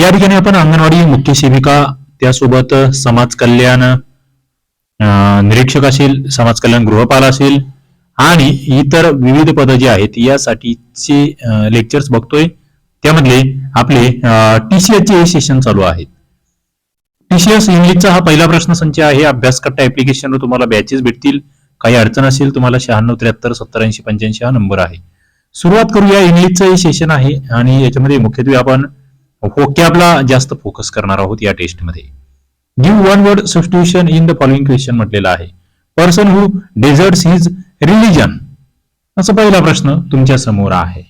या ठिकाणी आपण अंगणवाडी मुख्य सेविका त्यासोबत समाज कल्याण निरीक्षक असेल समाज कल्याण गृहपाल असेल आणि इतर विविध पदं जी आहेत यासाठीचे लेक्चर्स बघतोय. त्यामधले आपले टीसीएसचे हे सेशन चालू आहेत. टीसीएस इंग्लिशचा हा पहिला प्रश्न संच आहे. अभ्यास कट्टा ऍप्लिकेशनवर तुम्हाला बॅचेस भेटतील. काही अडचण असेल तुम्हाला शहाण्णव त्र्याहत्तर सत्तर ऐंशी पंच्याऐंशी हा नंबर आहे. सुरुवात करूया इंग्लिशचं हे सेशन आहे आणि याच्यामध्ये मुख्यत्वे आपण होकॅबला जास्त फोकस करणार आहोत या टेस्टमध्ये give one word substitution in the following question म्हटलेलं आहे. Person who deserts his religion असा पहिला प्रश्न तुमच्यासमोर आहे.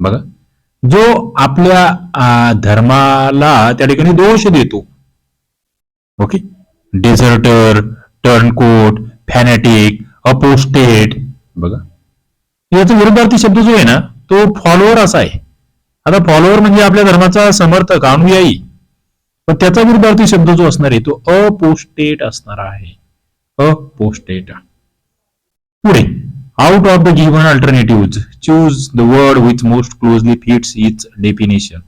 बघा. जो आपल्या धर्माला त्या ठिकाणी दोष देतो. Okay? Deserter turncoat fanatic apostate बघा. याचा विरुद्धार्थी शब्द जो आहे ना तो फॉलोअर असा आहे. आता फॉलोअर म्हणजे आपल्या धर्माचा समर्थक अनुयायी. पण त्याचा विरुद्धार्थी शब्द जो असणार आहे तो अपोस्टेट असणार आहे. अपोस्टेट. पुढे out of the given alternative choose the word which most closely fits its definition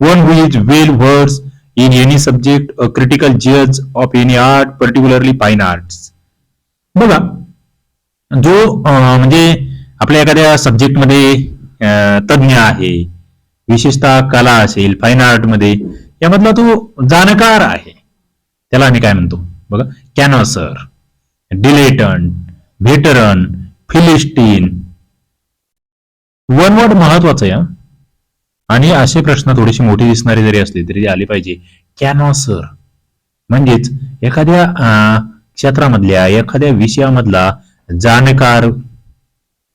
one who well words in any subject subject, a critical judge of any art, particularly fine बघा जो म्हणजे आपल्या एखाद्या सब्जेक्टमध्ये तज्ज्ञ तज्ञ आहे विशेषतः कला असेल फाईन आर्टमध्ये यामधला तो जाणकार आहे. त्याला आम्ही काय म्हणतो? बघा कॅनॉसर डिलेटन व्हेटरन फिलिस्टीन. वन वर्ड महत्वाचं आहे आणि असे प्रश्न थोडेसे मोठे दिसणारी जरी असले तरी ते आले पाहिजे. कॅनॉसर. म्हणजेच एखाद्या क्षेत्रामधल्या एखाद्या विषयामधला जाणकार.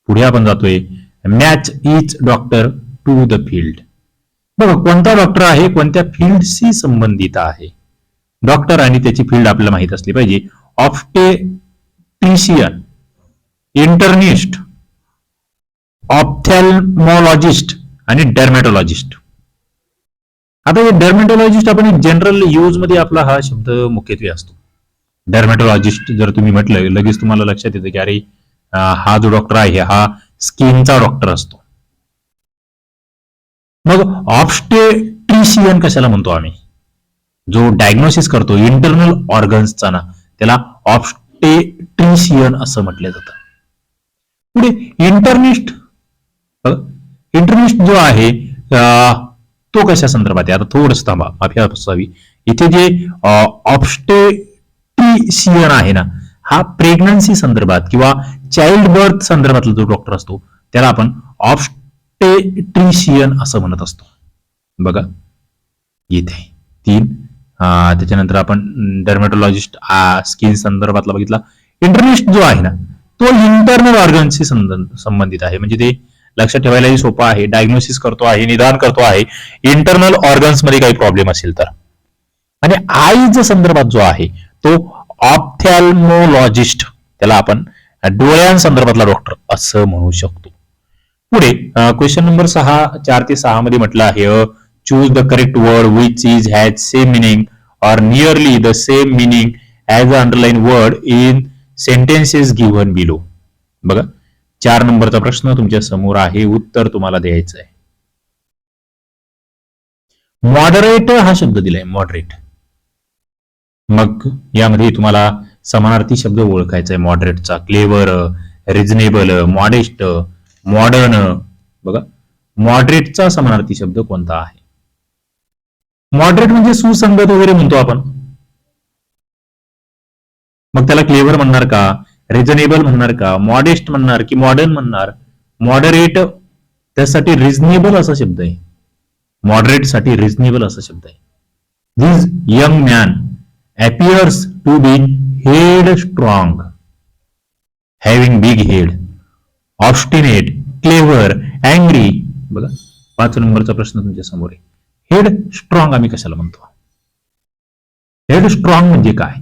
पुढे आपण जातोय. Match each doctor to the field बघा कोणता डॉक्टर आहे कोणत्या फील्डशी संबंधित आहे? डॉक्टर आणि त्याची फील्ड आपल्याला माहीत असली पाहिजे. ऑप्टेट्रिशियन इंटर्निस्ट ऑप्थॅल्मॉलॉजिस्ट आणि डर्मॅटॉलॉजिस्ट आता हे डर्मॅटॉलॉजिस्ट आपण जनरल यूजमध्ये आपला हा शब्द मुख्यत्वे असतो. डर्मॅटॉलॉजिस्ट जर तुम्ही म्हटलं लगेच तुम्हाला लक्षात येतं की अरे हा जो डॉक्टर आहे हा स्किनचा डॉक्टर असतो. मग ऑप्स्टेट्रिशियन कशाला म्हणतो आम्ही? जो डायग्नोसिस करतो इंटरनल ऑर्गन्सचा ना त्याला ऑप्स्टेट्रिशियन असं म्हटलं जातं. पुढे इंटरनिस्ट इंटरनिस्ट जो आहे तो कशा संदर्भात आहे? आता थोडस थांबा माफी असावी. इथे जे ऑप्स्टेट्रिशियन आहे ना हा प्रेग्नन्सी संदर्भात किंवा चाइल्ड बर्थ संदर्भातला जो डॉक्टर असतो त्याला आपण ऑप्स्ट टेट्रिशियन असं म्हणत असतो. बघा. येथे तीन. त्याच्यानंतर आपण डर्मॅटोलॉजिस्ट स्किन संदर्भातला बघितला. इंटरनिस्ट जो आहे ना तो इंटरनल ऑर्गनशी संबंधित आहे. म्हणजे ते लक्षात ठेवायलाही सोपं आहे. डायग्नोसिस करतो आहे निदान करतो आहे. इंटरनल ऑर्गन्समध्ये काही प्रॉब्लेम असेल तर. आणि आईज संदर्भात जो आहे तो ऑप्थॅल्मोलॉजिस्ट त्याला आपण डोळ्यांसंदर्भातला डॉक्टर असं म्हणू शकतो. पुढे क्वेश्चन नंबर सहा चार ते सहा मध्ये म्हटलं आहे choose the correct word which is has same meaning or nearly the same meaning as a underline word in sentences given below बघा चार नंबरचा प्रश्न तुमच्यासमोर आहे उत्तर तुम्हाला द्यायचं आहे. मॉडरेट हा शब्द दिलाय मॉडरेट मग यामध्ये तुम्हाला समानार्थी शब्द ओळखायचा आहे मॉडरेटचा क्लेवर रिजनेबल मॉडेस्ट मॉडर्न बघा. मॉडरेटचा समानार्थी शब्द कोणता आहे? मॉडरेट म्हणजे सुसंगत वगैरे म्हणतो आपण. मग त्याला क्लेवर म्हणणार का? रिझनेबल म्हणणार का? मॉडेस्ट म्हणणार की मॉडर्न म्हणणार? मॉडरेट त्यासाठी रिझनेबल असा शब्द आहे. मॉडरेटसाठी रिझनेबल असा शब्द आहे. This young man appears to be headstrong having big head obstinate, clever angry बघा पाच नंबरचा प्रश्न तुमच्यासमोर आहे. हेड स्ट्रॉंग आम्ही कशाला म्हणतो? हेड स्ट्रॉंग म्हणजे काय?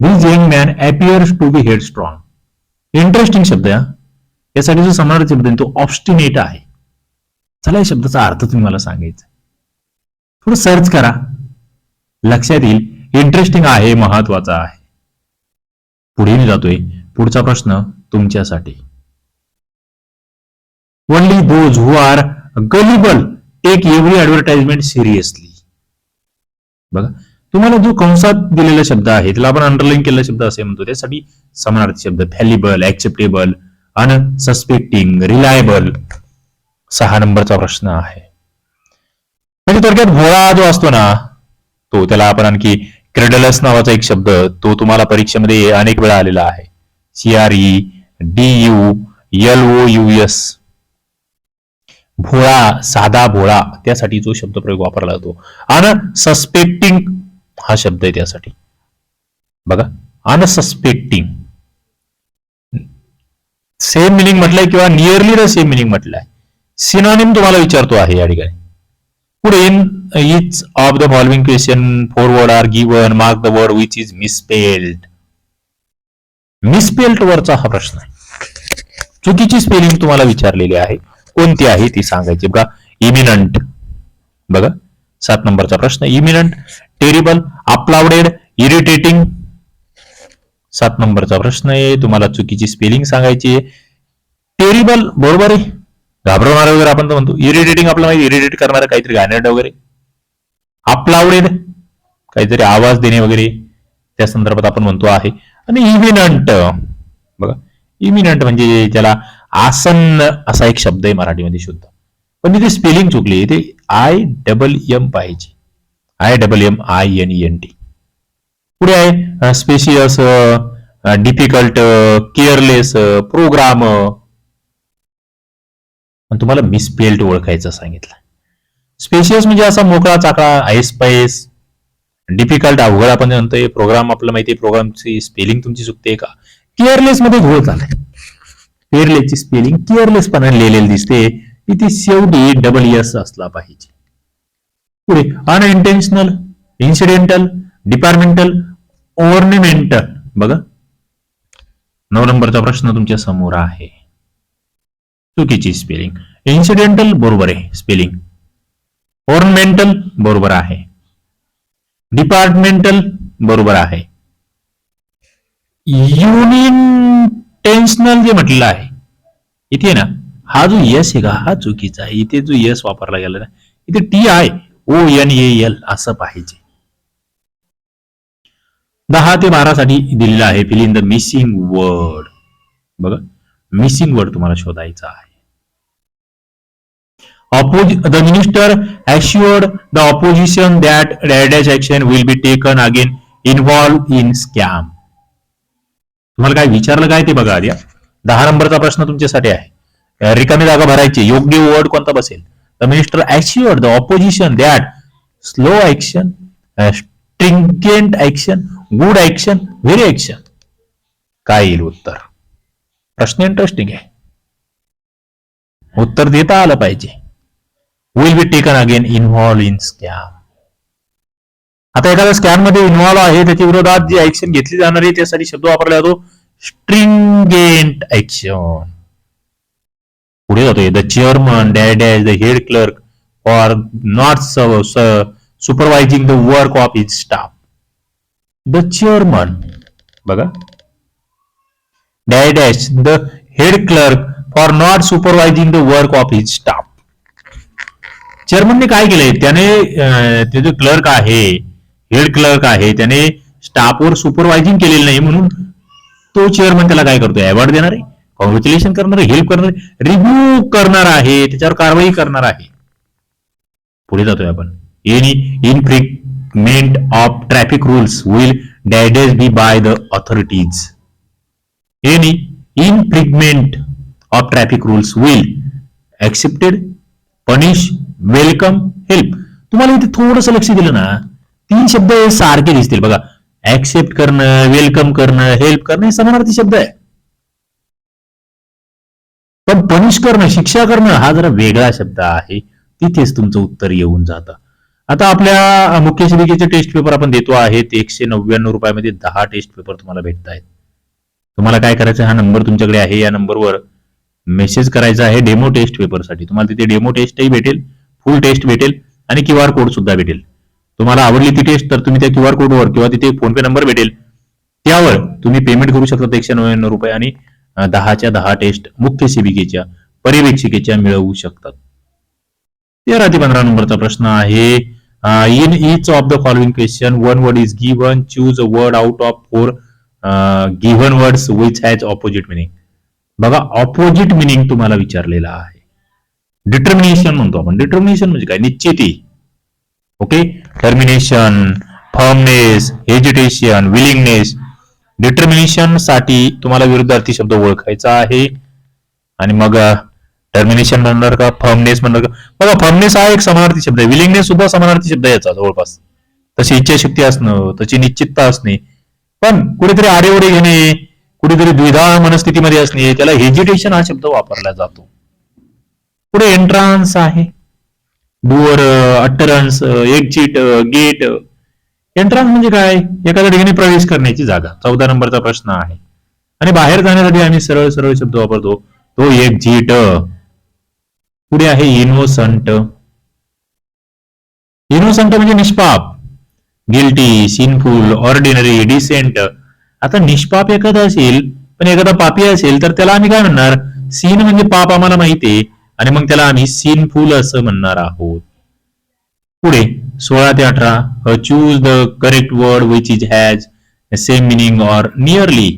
This young man appears to be headstrong interesting शब्द आहे यासाठी जो समानार्थी शब्द आहे तो ऑब्स्टिनेट आहे. चला या शब्दाचा अर्थ तुम्ही मला सांगायचा थोडं सर्च करा. लक्षात येईल इंटरेस्टिंग आहे महत्त्वाचा आहे. पुढे मी जातोय. पुढचा प्रश्न तुमच्यासाठी. Only those who are gullible take every advertisement seriously बघा तुम्हाला जो कंसात दिलेला शब्द आहे त्याला आपण अंडरलाईन केलेला शब्द असे म्हणतो त्यासाठी समानार्थी शब्द फॅलिबल ऍक्सेप्टेबल अनसस्पेक्टिंग रिलायबल सहा नंबरचा प्रश्न आहे. म्हणजे थोडक्यात भोळा जो असतो ना तो त्याला आपण आणखी क्रेडलस नावाचा एक शब्द तो तुम्हाला परीक्षेमध्ये अनेक वेळा आलेला आहे. C R E D U L O U S भोळा साधा भोळा त्यासाठी जो शब्द प्रयोग वापरला जातो. अन सस्पेक्टिंग हा शब्द आहे त्यासाठी. बघा अनसस्पेक्टिंग सेम मिनिंग म्हटलंय किंवा नियरली द सेम मिनिंग म्हटलंय. सिनॉनिम तुम्हाला विचारतो आहे या ठिकाणी. पुढे in each of the following question forward are given mark the word which is misspelled misspelled वरचा हा प्रश्न आहे. चुकीची स्पेलिंग तुम्हाला विचारलेली आहे. कोणती आहे ती सांगायची. बघा इमिनंट बघा सात नंबरचा प्रश्न. इमिनंट टेरिबल अपलाउडेड इरिटेटिंग सात नंबरचा प्रश्न आहे. तुम्हाला चुकीची स्पेलिंग सांगायची आहे. टेरिबल बरोबर आहे. घाबरवणार वगैरे आपण तर म्हणतो. इरिटेटिंग आपलं माहिती इरिटेट करणारं काहीतरी घाणेरडं वगैरे. अपलाउडेड काहीतरी आवाज देणे वगैरे. त्या संदर्भात आपण म्हणतो आहे. आणि इमिनंट बघा. इमिनंट म्हणजे त्याला आसन्न असा एक शब्द आहे मराठीमध्ये शुद्ध. पण तिथे स्पेलिंग चुकली इथे आय डबल एम पाहिजे I double M I N N T पुढे आहे स्पेशियस डिफिकल्ट केअरलेस प्रोग्राम तुम्हाला मिसपेल्ट ओळखायचं सांगितलं. स्पेशियस म्हणजे असा मोकळा चाकळा आयस्पाईस डिफिकल्ट अवघड आपण म्हणतोय प्रोग्राम आपलं माहिती आहे प्रोग्रामची स्पेलिंग तुमची चुकते का? केअरलेस मध्ये घोळ झालाय. केअरलेसची स्पेलिंग केअरलेसपणाने लिहिलेली दिसते. इथे शेवटी डबल एस असला पाहिजे. पुढे अनइंटेन्शनल इन्सिडेंटल डिपार्टमेंटल ऑर्निमेंटल बघा. नऊ नंबरचा प्रश्न तुमच्यासमोर आहे. चुकीची स्पेलिंग इन्सिडेंटल बरोबर आहे स्पेलिंग ऑर्नमेंटल बरोबर आहे. डिपार्टमेंटल बरोबर आहे. युनियन युनिटेन्शनल जे म्हटलेलं आहे. इथे ना, हा जो यस आहे का, हा चुकीचा आहे. इथे जो यस वापरला गेला ना इथे T I O N A L असं पाहिजे. दहा ते बारा साठी दिलेलं आहे. Fill in the missing word बघा मिसिंग वर्ड तुम्हाला शोधायचा आहे. Oppos- the minister assured the opposition that dash action will be taken again involved in scam. तुम्हाला काय विचारलं काय ते बघा आधी दहा नंबरचा प्रश्न तुमच्यासाठी आहे. रिकामी जागा भरायची योग्य वर्ड कोणता बसेल? The minister ऍक्च्युअर the opposition that slow action stringent action good action very action काय येईल उत्तर? प्रश्न इंटरेस्टिंग आहे. उत्तर देता आलं पाहिजे. Will be taken again involve in scam आता एखाद्या स्कॅनमध्ये इन्व्हॉल्व आहे त्याच्या विरोधात जी ऍक्शन घेतली जाणार आहे त्यासाठी शब्द वापरला जातो स्ट्रिंगेंट ऍक्शन पुढे जातोय the chairman dad the head clerk for not supervising the work of is staff the chairman बघा. Dash the head clerk for not supervising the work of his staff चेअरमनने काय केलंय? त्याने ते जो क्लर्क आहे head clerk आहे त्याने स्टाफवर supervising केलेलं नाही म्हणून तो चेअरमन त्याला काय करतोय? अवॉर्ड देणार आहे कॉंग्रॅच्युलेशन करणार आहे हेल्प करणार आहे रिव्ह्यू करणार आहे त्याच्यावर कारवाई करणार आहे. पुढे जातोय आपण. Any infringement of traffic rules will डॅडेज be by the authorities any infringement of traffic rules will accepted punish welcome help तुम्हाला इथे थोडस लक्ष दिलं ना तीन शब्द हे सारखे दिसतील. बघा ऍक्सेप्ट करणं वेलकम करणं हेल्प करणं हे समानार्थी शब्द आहे. पण पनिश करणं शिक्षा करणं हा जरा वेगळा शब्द आहे. तिथेच तुमचं उत्तर येऊन जातं. आता आपल्या मुख्य शिबिकेचे टेस्ट पेपर आपण देतो आहेत. एकशे नव्याण्णव रुपयामध्ये दहा टेस्ट पेपर तुम्हाला भेटत आहेत. तुम्हाला काय करायचं? हा नंबर तुमच्याकडे आहे. या नंबरवर मेसेज करायचा आहे डेमो टेस्ट पेपरसाठी तुम्हाला तिथे डेमो टेस्टही भेटेल फुल टेस्ट भेटेल आणि क्यू आर कोड सुद्धा भेटेल. तुम्हाला आवडली ती टेस्ट तर तुम्ही त्या क्यू आर कोडवर किंवा तिथे फोनपे नंबर भेटेल. त्यावर तुम्ही पेमेंट करू शकता एकशे नव्याण्णव रुपये आणि दहाच्या दहा टेस्ट मुख्य सेविकेच्या पर्यवेक्षिकेच्या मिळवू शकतात. तेरा ते पंधरा नंबरचा प्रश्न आहे in each of the following question one word is given choose a word out of four given words which has opposite meaning बघा ऑपोजिट मिनिंग तुम्हाला विचारलेला आहे. डिटर्मिनेशन म्हणतो आपण. डिटर्मिनेशन म्हणजे काय? निश्चिती. Okay termination firmness hesitation willingness डिटर्मिनेशनसाठी तुम्हाला विरुद्धार्थी शब्द ओळखायचा आहे. आणि मग टर्मिनेशन म्हणणार का फर्मनेस म्हणणार का? बघा फर्मनेस हा एक समानार्थी शब्द आहे. विलिंगनेस सुद्धा समानार्थी शब्द आहे याचा जवळपास. तशी इच्छाशक्ती असणं तशी निश्चितता असणे. पण कुठेतरी आरेवडे घेणे कुठेतरी द्विधा मनस्थितीमध्ये असणे त्याला हेजिटेशन हा शब्द वापरला जातो. पुढे एंट्रान्स आहे. Door utterance exit gate entrance म्हणजे काय? एखाद्या ठिकाणी प्रवेश करण्याची जागा. चौदा नंबरचा प्रश्न आहे. आणि बाहेर जाण्यासाठी आम्ही सरळ सरळ शब्द वापरतो. तो एक्झिट पुढे आहे इनोसंट. इनोसंट म्हणजे निष्पाप. गिल्टी सिनफुल ऑर्डिनरी डिसेंट आता निष्पाप एखादा असेल पण एखादा पापी असेल तर त्याला आम्ही काय म्हणणार? सीन म्हणजे पाप आम्हाला माहिती आहे. आणि मग त्याला आम्ही सिनफुल असं म्हणणार आहोत. पुढे सोळा ते अठरा choose the correct word which is has same meaning or nearly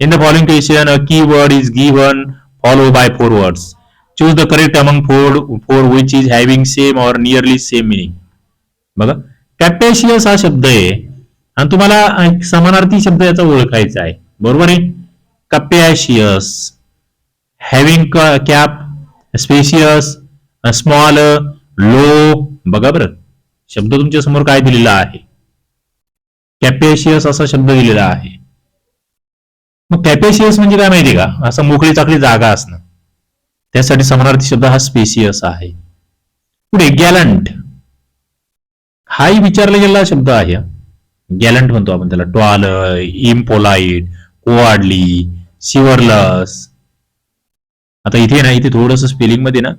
in the following question a key word is given follow by four words choose the correct among four four which is having same or nearly same meaning बघा capacious हा शब्द आहे आणि तुम्हाला एक समानार्थी शब्द याचा ओळखायचा आहे. बरोबर आहे? Capacious having cap spacious small low बघा बरं. शब्द तुमच्यासमोर काय दिलेला आहे? कॅपेशियस असा शब्द दिलेला आहे. मग कॅपेशियस म्हणजे काय माहिती का? असं मोकळी चाकळी जागा असणं. त्यासाठी समानार्थी शब्द हा स्पेशियस आहे. पुढे गॅलंट हाही विचारला गेलेला शब्द आहे. गॅलंट म्हणतो आपण त्याला. टॉल इम्पोलाइट कोआडली शिवरलस आता इथे ना इथे थोडस स्पेलिंगमध्ये ना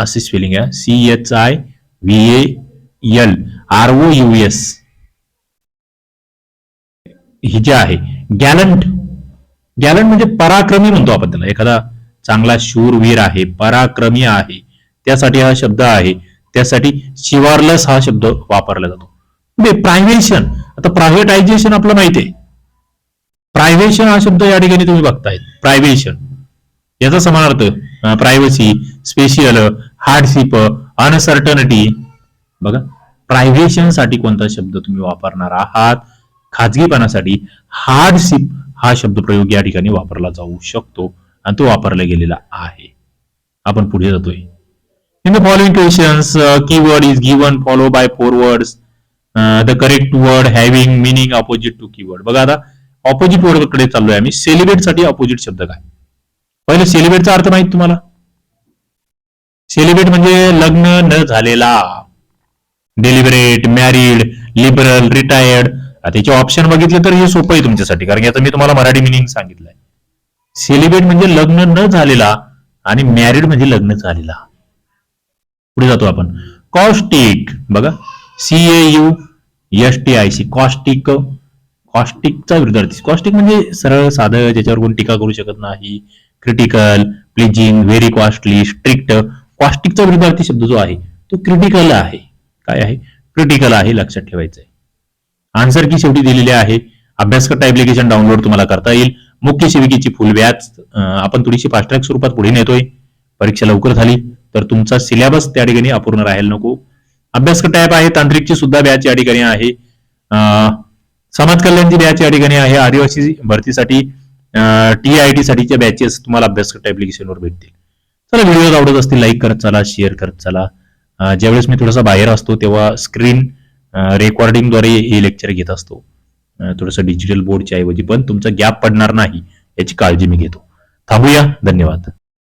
असे स्पेलिंग आहे. C H I V A L R O U S ही जे आहे गॅलंट गॅलंट म्हणजे पराक्रमी म्हणतो आपण त्याला. एखादा चांगला शूरवीर आहे पराक्रमी आहे त्यासाठी हा शब्द आहे. त्यासाठी शिवारलस हा शब्द वापरला जातो. प्रायव्हेशन आता प्रायव्हेटायझेशन आपलं माहिती आहे. प्रायव्हेशन हा शब्द या ठिकाणी तुम्ही बघताय प्रायव्हेशन याचा समानार्थ प्रायव्हसी स्पेशियल हार्डशिप अनसर्टनिटी बघा प्रायव्हेशनसाठी कोणता शब्द तुम्ही वापरणार आहात? खाजगीपणासाठी हार्डशिप हा शब्द प्रयोग या ठिकाणी वापरला जाऊ शकतो आणि तो वापरला गेलेला आहे. आपण पुढे जातोय. In the following questions keyword is given follow by four words the correct word having meaning opposite to keyword बघा आता ऑपोजिट वर्डकडे चाललोय आम्ही. सेलिब्रेटसाठी अपोजिट शब्द काय? पहिले सेलिब्रेटचा अर्थ माहीत तुम्हाला? सेलिब्रेट म्हणजे लग्न न झालेला. डेलिब्रेट मॅरिड लिबरल रिटायर्ड त्याचे ऑप्शन बघितले तर हे सोपं आहे तुमच्यासाठी कारण याचं मी तुम्हाला मराठी मिनिंग सांगितलंय. सेलिब्रेट म्हणजे लग्न न झालेला आणि मॅरिड म्हणजे लग्न झालेला. पुढे जातो आपण. कॉस्टिक बघा. C A U S T I C caustic कॉस्टिकचा विरुद्धार्थी कॉस्टिक म्हणजे सरळ साधं ज्याच्यावर कोण टीका करू शकत नाही. Critical pleasing very costly strict कॉस्टिकचा विरुद्धार्थी शब्द जो आहे तो क्रिटिकल आहे. काय आहे? क्रिटिकल आहे लक्षात ठेवायचं आहे आन्सर की शेवटी दिलेली आहे. अभ्यासकर्ता ऍप्लिकेशन डाउनलोड तुम्हाला करता येईल. मुख्य सेविकेची फुल व्याज आपण थोडीशी फास्ट ट्रॅक स्वरूपात पुढे नेतोय. परीक्षा लवकर झाली तर तुमचा सिलेबस त्या ठिकाणी अपूर्ण राहायला नको. अभ्यासकर्ता ऍप आहे तांत्रिकची सुद्धा बॅच या ठिकाणी आहे. समाज कल्याणची बॅच या ठिकाणी आहे आदिवासी भरतीसाठी. टी आय टी साठीच्या बॅचेस तुम्हाला अभ्यासकर्ता ऍप्लिकेशनवर भेटतील. चला व्हिडिओ आवडत असतील लाईक करत चला शेअर करत चला. ज्यावेळेस मी थोडासा बाहेर असतो तेव्हा स्क्रीन रेकॉर्डिंगद्वारे हे लेक्चर घेत असतो. थोडंसं डिजिटल बोर्डच्या ऐवजी पण तुमचा गॅप पडणार नाही याची काळजी मी घेतो. थांबूया धन्यवाद.